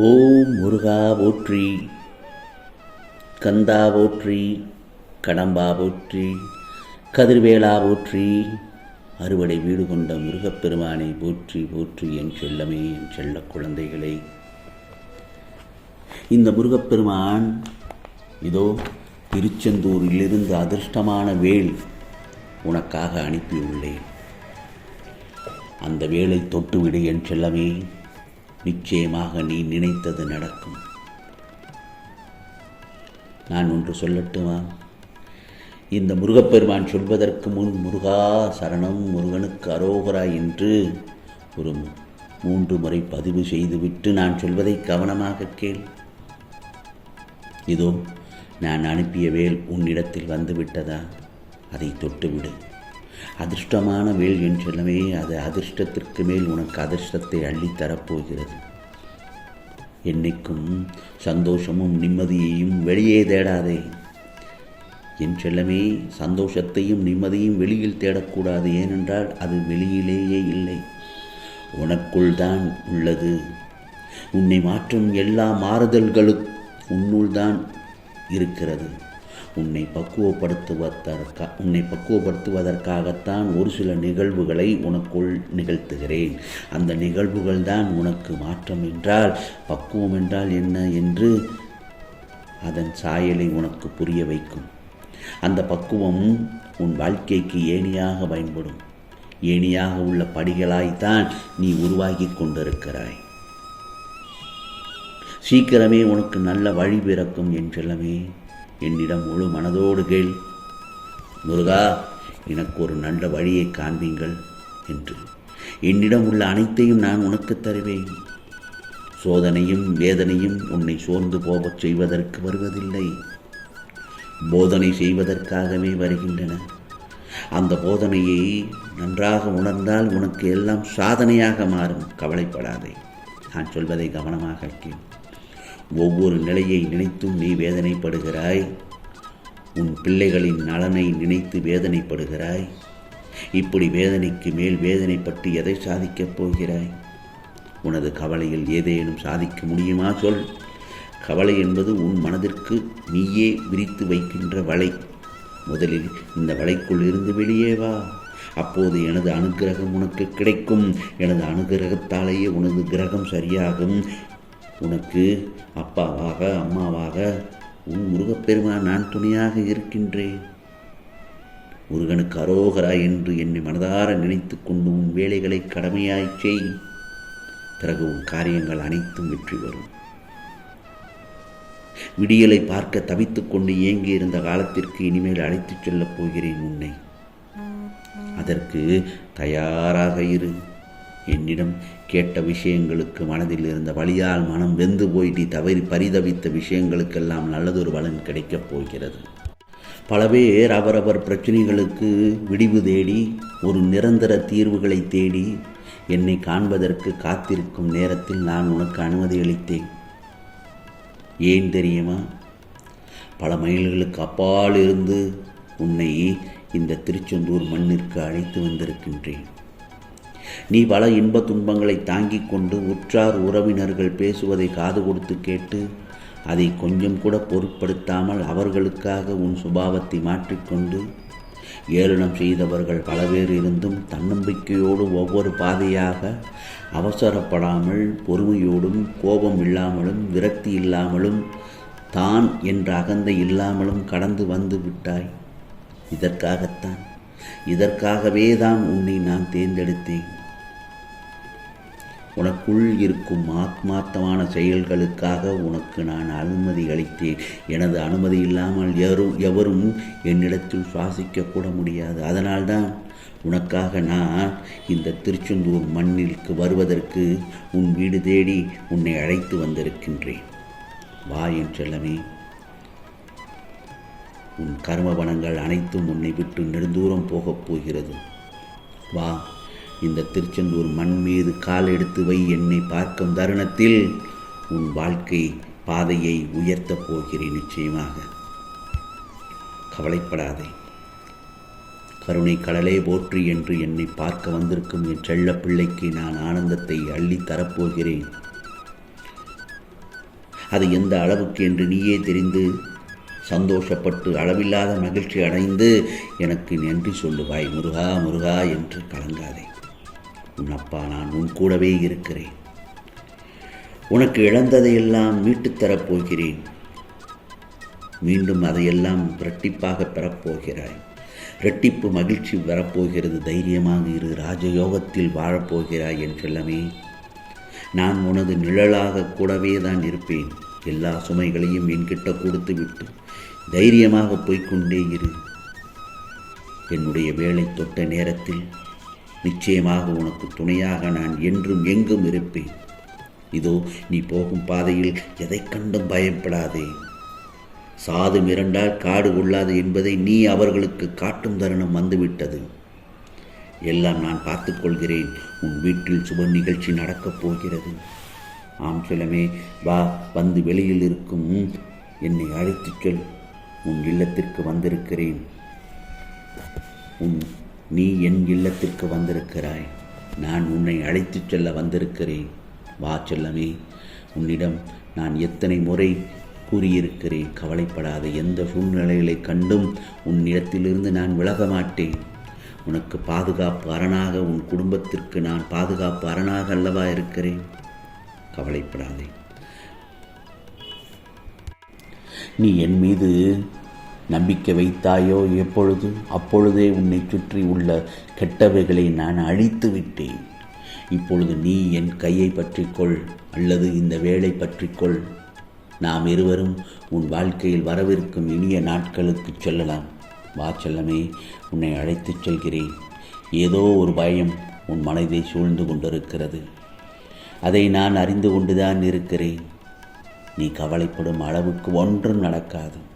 ஓம் முருகா போற்றி கந்தா போற்றி கடம்பா போற்றி கதிர்வேளா போற்றி அறுவடை வீடு கொண்ட முருகப்பெருமானை போற்றி போற்றி என் செல்லமே என் செல்ல குழந்தைகளை. இந்த முருகப்பெருமான் இதோ திருச்செந்தூரிலிருந்து அதிர்ஷ்டமான வேல் உனக்காக அனுப்பியுள்ளேன். அந்த வேலை தொட்டுவிடு என் செல்லமே. நிச்சயமாக நீ நினைத்தது நடக்கும். நான் ஒன்று சொல்லட்டுமா? இந்த முருகப்பெருமான் சொல்வதற்கு முன் முருகா சரணம் முருகனுக்கு அரோகரா என்று ஒரு மூன்று முறை பதிவு செய்துவிட்டு நான் சொல்வதை கவனமாக கேள். இதோ நான் அனுப்பிய வேல் உன்னிடத்தில் வந்துவிட்டதா? அதை தொட்டுவிடு. அதிர்ஷ்டமான வேல் என் செல்லமே அது அதிர்ஷ்டத்திற்கு மேல் உனக்கு அதிர்ஷ்டத்தை அள்ளித்தரப்போகிறது என்னைக்கும் சந்தோஷமும் நிம்மதியையும் வெளியே தேடாதே. என் செல்லமே சந்தோஷத்தையும் நிம்மதியும் வெளியில் தேடக்கூடாது ஏனென்றால் அது வெளியிலேயே இல்லை. உனக்குள் தான் உள்ளது. உன்னை மாற்றும் எல்லா மாறுதல்களும் உன்னுள் தான் இருக்கிறது. உன்னை பக்குவப்படுத்துவதற்கா உன்னை பக்குவப்படுத்துவதற்காகத்தான் ஒரு சில நிகழ்வுகளை உனக்குள் நிகழ்த்துகிறேன். அந்த நிகழ்வுகள் தான் உனக்கு மாற்றம் என்றால் பக்குவம் என்றால் என்ன என்று அதன் சாயலை உனக்கு புரிய வைக்கும். அந்த பக்குவம் உன் வாழ்க்கைக்கு ஏணியாக பயன்படும். ஏணியாக உள்ள படிகளாய்த்தான் நீ உருவாகி கொண்டிருக்கிறாய். சீக்கிரமே உனக்கு நல்ல வழி பிறக்கும் என் செல்லமே என்னிடம் முழு மனதோடு கேள். முருகா எனக்கு ஒரு நல்ல வழியை காண்பீங்கள் என்று. என்னிடம் உள்ள அனைத்தையும் நான் உனக்கு தருவேன். சோதனையும் வேதனையும் உன்னை சோர்ந்து போகச் செய்வதற்கு வருவதில்லை. போதனை செய்வதற்காகவே வருகின்றன. அந்த போதனையை நன்றாக உணர்ந்தால் உனக்கு எல்லாம் சாதனையாக மாறும். கவலைப்படாதே. நான் சொல்வதை கவனமாக கேள். ஒவ்வொரு நிலையை நினைத்தும் நீ வேதனைப்படுகிறாய். உன் பிள்ளைகளின் நலனை நினைத்து வேதனைப்படுகிறாய். இப்படி வேதனைக்கு மேல் வேதனைப்பட்டு எதை சாதிக்கப் போகிறாய்? உனது கவலையில் ஏதேனும் சாதிக்க முடியுமா சொல். கவலை என்பது உன் மனதிற்கு நீயே விரித்து வைக்கின்ற வலை. முதலில் இந்த வலைக்குள் இருந்து வெளியே வா. அப்போது எனது அனுகிரகம் உனக்கு கிடைக்கும். எனது அனுகிரகத்தாலேயே உனது கிரகம் சரியாகும். உனக்கு அப்பாவாக அம்மாவாக உன் முருகப்பெருமான் நான் துணையாக இருக்கின்றேன். முருகனுக்கு அரோகரா என்று என்னை மனதார நினைத்து கொண்டு உன் வேலைகளை கடமையாய் செய். பிறகு உன் காரியங்கள் அனைத்தும் வெற்றி வரும் விடியலை பார்க்க தவித்துக் கொண்டு ஏங்கி இருந்த காலத்திற்கு இனிமேல் அழைத்துச் செல்லப் போகிறேன் உன்னை. அதற்கு தயாராக இரு. என்னிடம் கேட்ட விஷயங்களுக்கு மனதில் இருந்த வழியால் மனம் வெந்து போய் நீ தவறி பரிதவித்த விஷயங்களுக்கெல்லாம் நல்லதொரு பலன் கிடைக்கப் போகிறது. பல பேர் அவரவர் பிரச்சனைகளுக்கு விடிவு தேடி ஒரு நிரந்தர தீர்வுகளை தேடி என்னை காண்பதற்கு காத்திருக்கும் நேரத்தில் நான் உனக்கு அனுமதி அளித்தேன். ஏன் தெரியுமா? பல மைல்களுக்கு அப்பால் இருந்து உன்னை இந்த திருச்செந்தூர் மண்ணிற்கு அழைத்து வந்திருக்கின்றேன். நீ பல இன்ப துன்பங்களை தாங்கிக் கொண்டு உற்றார் உறவினர்கள் பேசுவதை காது கொடுத்து கேட்டு அதை கொஞ்சம் கூட பொருட்படுத்தாமல் அவர்களுக்காக உன் சுபாவத்தை மாற்றிக்கொண்டு ஏளனம் செய்தவர்கள் பல பேர் இருந்தும் தன்னம்பிக்கையோடு ஒவ்வொரு பாதையாக அவசரப்படாமல் பொறுமையோடும் கோபம் இல்லாமலும் விரக்தி இல்லாமலும் தான் என்ற அகந்தை இல்லாமலும் கடந்து வந்து விட்டாய். இதற்காகத்தான் இதற்காகவே தான் உன்னை நான் தேர்ந்தெடுத்தேன். உனக்குள் இருக்கும் ஆத்மார்த்தமான செயல்களுக்காக உனக்கு நான் அனுமதி அளித்தேன். எனது அனுமதி இல்லாமல் யாரும் எவரும் என்னிடத்தில் சுவாசிக்க கூட முடியாது. அதனால்தான் உனக்காக நான் இந்த திருச்செந்தூர் மண்ணிற்கு வருவதற்கு உன் வீடு தேடி உன்னை அழைத்து வந்திருக்கின்றேன். வா என் செல்லமே. உன் கர்மபணங்கள் அனைத்தும் உன்னை விட்டு நெடுந்தூரம் போகப் போகிறது. வா. இந்த திருச்செந்தூர் மண் மீது கால் எடுத்து வை என்னை பார்க்கும் தருணத்தில் உன் வாழ்க்கை பாதையை உயர்த்தப் போகிறேன் நிச்சயமாக. கவலைப்படாதே. கருணை கடலே போற்றி என்று என்னை பார்க்க வந்திருக்கும் என் செல்ல பிள்ளைக்கு நான் ஆனந்தத்தை அள்ளி தரப்போகிறேன். அது எந்த அளவுக்கு என்று நீயே தெரிந்து சந்தோஷப்பட்டு அளவில்லாத மகிழ்ச்சி அடைந்து எனக்கு நன்றி சொல்லுவாய் முருகா முருகா என்று கலங்காதே. உன் அப்பா நான் உன் கூடவே இருக்கிறேன். உனக்கு இழந்ததையெல்லாம் மீட்டுத் தரப் போகிறேன் மீண்டும் அதையெல்லாம் இரட்டிப்பாக பெறப்போகிறாய். இரட்டிப்பு மகிழ்ச்சி வரப்போகிறது. தைரியமாக இரு ராஜயோகத்தில் வாழப்போகிறாய் என்றெல்லாமே நான் உனது நிழலாக கூடவே தான் இருப்பேன். எல்லா சுமைகளையும் என்கிட்ட கொடுத்து விட்டு தைரியமாக போய்க்கொண்டே இரு. என்னுடைய வேலை தொட்ட நேரத்தில் நிச்சயமாக உனக்கு துணையாக நான் என்றும் எங்கும் இருப்பேன். இதோ நீ போகும் பாதையில் எதைக் கண்டும் பயப்படாதே. சாது மிரண்டால் காடு கொள்ளாது என்பதை நீ அவர்களுக்கு காட்டும் தருணம் வந்துவிட்டது. எல்லாம் நான் பார்த்துக்கொள்கிறேன் உன் வீட்டில் சுப நிகழ்ச்சி நடக்கப் போகிறது. ஆம் சிலமே வா வந்து வெளியில் இருக்கும். என்னை அழைத்துச் சொல். உன் இல்லத்திற்கு வந்திருக்கிறேன். உன் நீ என் இல்லத்திற்கு வந்திருக்கிறாய். நான் உன்னை அழைத்துச் செல்ல வந்திருக்கிறேன். வா செல்லமே உன்னிடம் நான் எத்தனை முறை கூறியிருக்கிறேன். கவலைப்படாத எந்த சூழ்நிலைகளை கண்டும் உன்னிடத்திலிருந்து நான் விலக மாட்டேன் உனக்கு பாதுகாப்பு அரணாக உன் குடும்பத்திற்கு நான் பாதுகாப்பு அரணாக அல்லவா இருக்கிறேன்? கவலைப்படாதே. நீ என் மீது நம்பிக்கை வைத்தாயோ எப்பொழுது? அப்பொழுதே உன்னை சுற்றி உள்ள கெட்டவைகளை நான் அழித்து விட்டேன். இப்பொழுது நீ என் கையை பற்றிக்கொள் அல்லது இந்த வேலை பற்றிக்கொள். நாம் இருவரும் உன் வாழ்க்கையில் வரவிருக்கும் இனிய நாட்களுக்கு செல்லலாம். வா செல்லமே உன்னை அழைத்துச் செல்கிறேன். ஏதோ ஒரு பயம் உன் மனதை சூழ்ந்து கொண்டிருக்கிறது. அதை நான் அறிந்து கொண்டுதான் இருக்கிறேன். நீ கவலைப்படும் அளவுக்கு ஒன்றும் நடக்காது.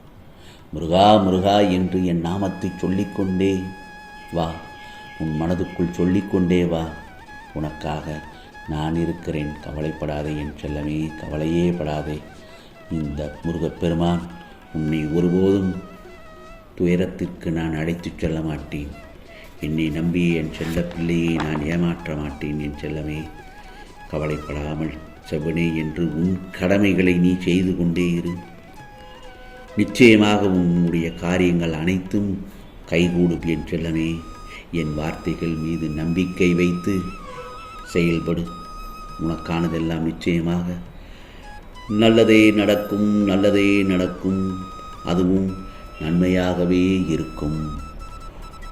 முருகா முருகா என்று என் நாமத்தை சொல்லிக்கொண்டே வா. உன் மனதுக்குள் சொல்லிக்கொண்டே வா. உனக்காக நான் இருக்கிறேன். கவலைப்படாதே என் செல்லமே கவலையே படாதே. இந்த முருகப்பெருமான் உன்னை ஒருபோதும் துயரத்திற்கு நான் அழைத்துச் செல்ல மாட்டேன். என்னை நம்பி என் செல்ல பிள்ளையை நான் ஏமாற்ற மாட்டேன் என் செல்லமே. கவலைப்படாமல் செவனே என்று உன் கடமைகளை நீ செய்து கொண்டே இரு. நிச்சயமாக உன்னுடைய காரியங்கள் அனைத்தும் கைகூடும் என் செல்லமே என் வார்த்தைகள் மீது நம்பிக்கை வைத்து செயல்படு. உனக்கானதெல்லாம் நிச்சயமாக. நல்லதே நடக்கும் நல்லதே நடக்கும். அதுவும் நன்மையாகவே இருக்கும்.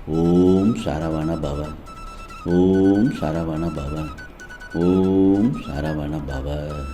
ஓம் சரவண பவன். ஓம் சரவண பவன். ஓம் சரவண பவன்.